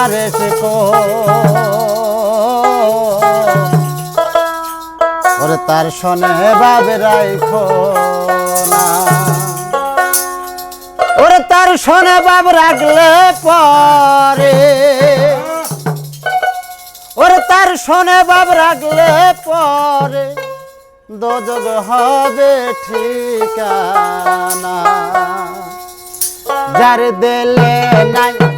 আরেস ওরে তার সনে বাবে রাইখো না। ওরে তার সনে বাব রাখলে পরে। ওরে তার সনে বাব রাখলে পরে। দোজগ হবে ঠিকানা। যার দেলে নাই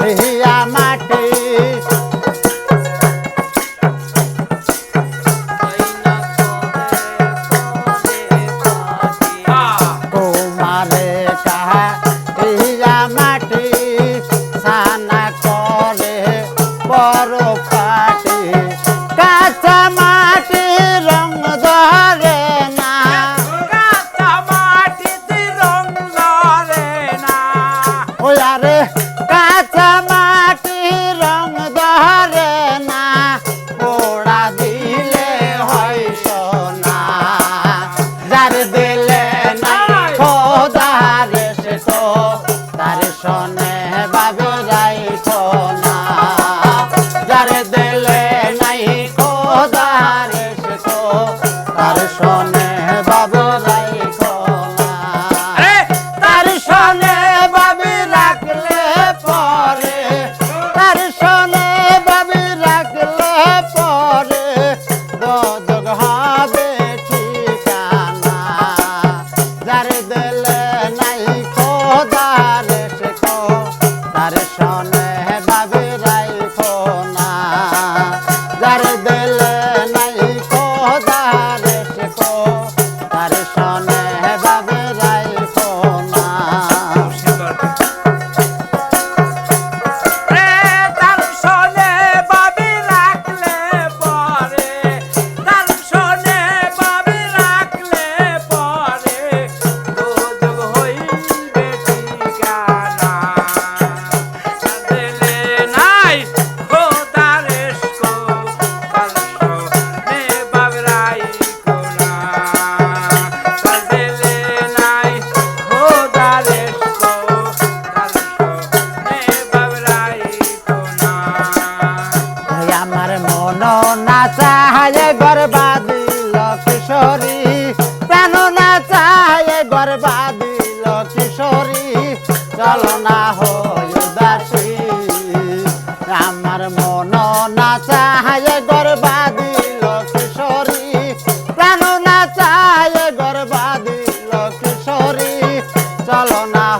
Ei, ei. পাইলে না খোদার তো তার শোনে বাবে যাইত না। যার দিলে নাই খোদার তো তার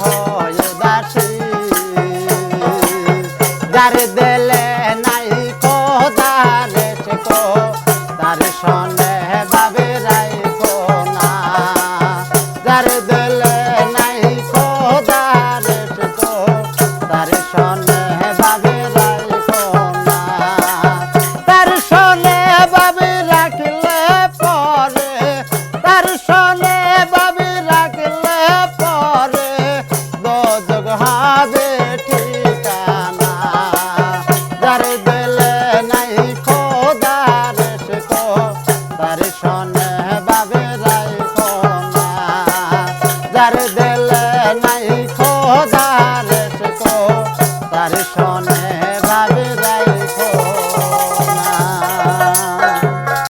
হয় দাসী। যার দেলে